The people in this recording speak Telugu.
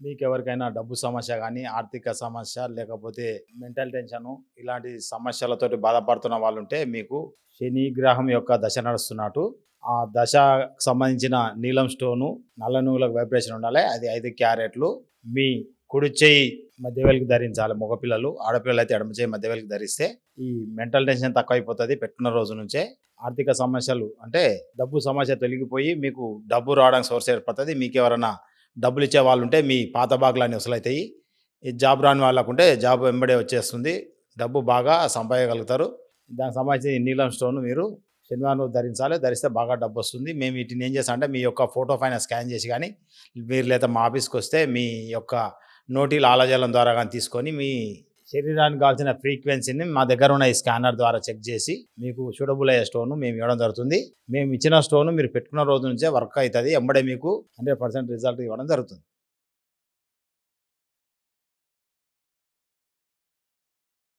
మీకు ఎవరికైనా డబ్బు సమస్య కానీ ఆర్థిక సమస్య లేకపోతే మెంటల్ టెన్షన్ ఇలాంటి సమస్యలతోటి బాధపడుతున్న వాళ్ళు ఉంటే మీకు శని గ్రహం యొక్క దశ నడుస్తున్నట్టు. ఆ దశకు సంబంధించిన నీలం స్టోను నల్ల నువ్వులకు వైబ్రేషన్ ఉండాలి. అది ఐదు క్యారెట్లు. మీ కుడి చేయి మధ్యవేలికి ధరించాలి. మగపిల్లలు ఆడపిల్లలు అయితే ఎడమ చేయి మధ్యవేలికి ధరిస్తే ఈ మెంటల్ టెన్షన్ తక్కువైపోతుంది పెట్టిన రోజు నుంచే. ఆర్థిక సమస్యలు అంటే డబ్బు సమస్య తొలగిపోయి మీకు డబ్బు రావడానికి సోర్స్ ఏర్పడుతుంది. మీకు ఎవరైనా డబ్బులు ఇచ్చే వాళ్ళు ఉంటే మీ పాత బాగులన్నీ వసలవుతాయి ఈ జాబ్ రాని వాళ్ళకుంటే జాబ్ వెంబడే వచ్చేస్తుంది. డబ్బు బాగా సంపాదగలుగుతారు దానికి సంబంధించిన నీలం స్టోన్ మీరు శనివారం ధరించాలి. ధరిస్తే బాగా డబ్బు వస్తుంది మేము వీటిని ఏం చేస్తాం అంటే మీ యొక్క ఫోటో పైన స్కాన్ చేసి కానీ మీరు లేదా మా ఆఫీస్కి వస్తే మీ యొక్క నోటి లాలజలం ద్వారా కానీ తీసుకొని మీ శరీరానికి కావాల్సిన ఫ్రీక్వెన్సీని మా దగ్గర ఉన్న ఈ స్కానర్ ద్వారా చెక్ చేసి మీకు సూటబుల్ అయ్యే స్టోన్ మేము ఇవ్వడం జరుగుతుంది. మేము ఇచ్చిన స్టోన్ మీరు పెట్టుకున్న రోజు నుంచే వర్క్ అవుతుంది. ఎంబడే మీకు హండ్రెడ్ పర్సెంట్ రిజల్ట్ ఇవ్వడం జరుగుతుంది.